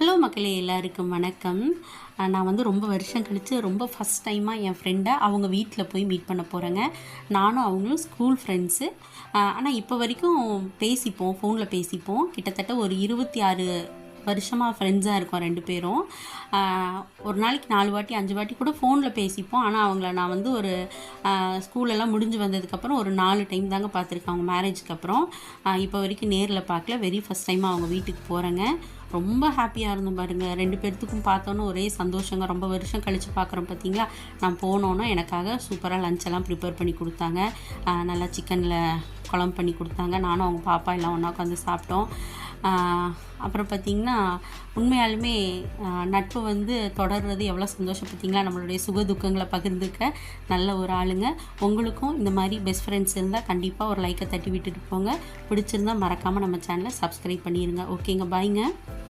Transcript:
Hello மக்களே எல்லாருக்கும் வணக்கம். நான் வந்து ரொம்ப வருஷம் கழித்து ரொம்ப ஃபஸ்ட் டைமாக என் ஃப்ரெண்டை அவங்க வீட்டில் போய் மீட் பண்ண போகிறேங்க நானும் அவங்களும் ஸ்கூல் ஃப்ரெண்ட்ஸு ஆனால் இப்போ வரைக்கும் பேசிப்போம் ஃபோனில் பேசிப்போம். கிட்டத்தட்ட ஒரு இருபத்தி ஆறு வருஷமாக ஃப்ரெண்ட்ஸாக இருக்கோம் ரெண்டு பேரும். ஒரு நாளைக்கு நாலு வாட்டி அஞ்சு வாட்டி கூட ஃபோனில் பேசிப்போம். ஆனால் அவங்கள நான் வந்து ஒரு ஸ்கூலெல்லாம் முடிஞ்சு வந்ததுக்கப்புறம் ஒரு நாலு டைம் தாங்க பார்த்துருக்கேன் அவங்க மேரேஜ்க்கு அப்புறம். இப்போ வரைக்கும் நேரில் பார்க்கல. வெரி ஃபஸ்ட் டைமாக அவங்க வீட்டுக்கு போகிறேங்க ரொம்ப ஹாப்பியாக இருந்தோம் பாருங்கள் ரெண்டு பேர்த்துக்கும் பார்த்தோன்னே ஒரே சந்தோஷங்க. ரொம்ப வருஷம் கழித்து பார்க்குறோம் பார்த்தீங்களா நான் போனோன்னா எனக்காக சூப்பராக லஞ்செல்லாம் ப்ரிப்பேர் பண்ணி கொடுத்தாங்க. நல்லா சிக்கனில் குழம்பு பண்ணி கொடுத்தாங்க. நானும் அவங்க பாப்பா எல்லாம் ஒன்றா உட்காந்து சாப்பிட்டோம். அப்புறம் பார்த்திங்கன்னா உண்மையாலுமே நட்பு வந்து தொடர்றது எவ்வளோ சந்தோஷம் பார்த்தீங்களா நம்மளுடைய சுக துக்கங்களை பகிர்ந்துக்க நல்ல ஒரு ஆளுங்க. உங்களுக்கும் இந்த மாதிரி பெஸ்ட் ஃப்ரெண்ட்ஸ் இருந்தால் கண்டிப்பாக ஒரு லைக்கை தட்டி விட்டுட்டு போங்க. பிடிச்சிருந்தா மறக்காமல் நம்ம சேனலை சப்ஸ்கிரைப் பண்ணிடுங்க ஓகேங்க பாய்ங்க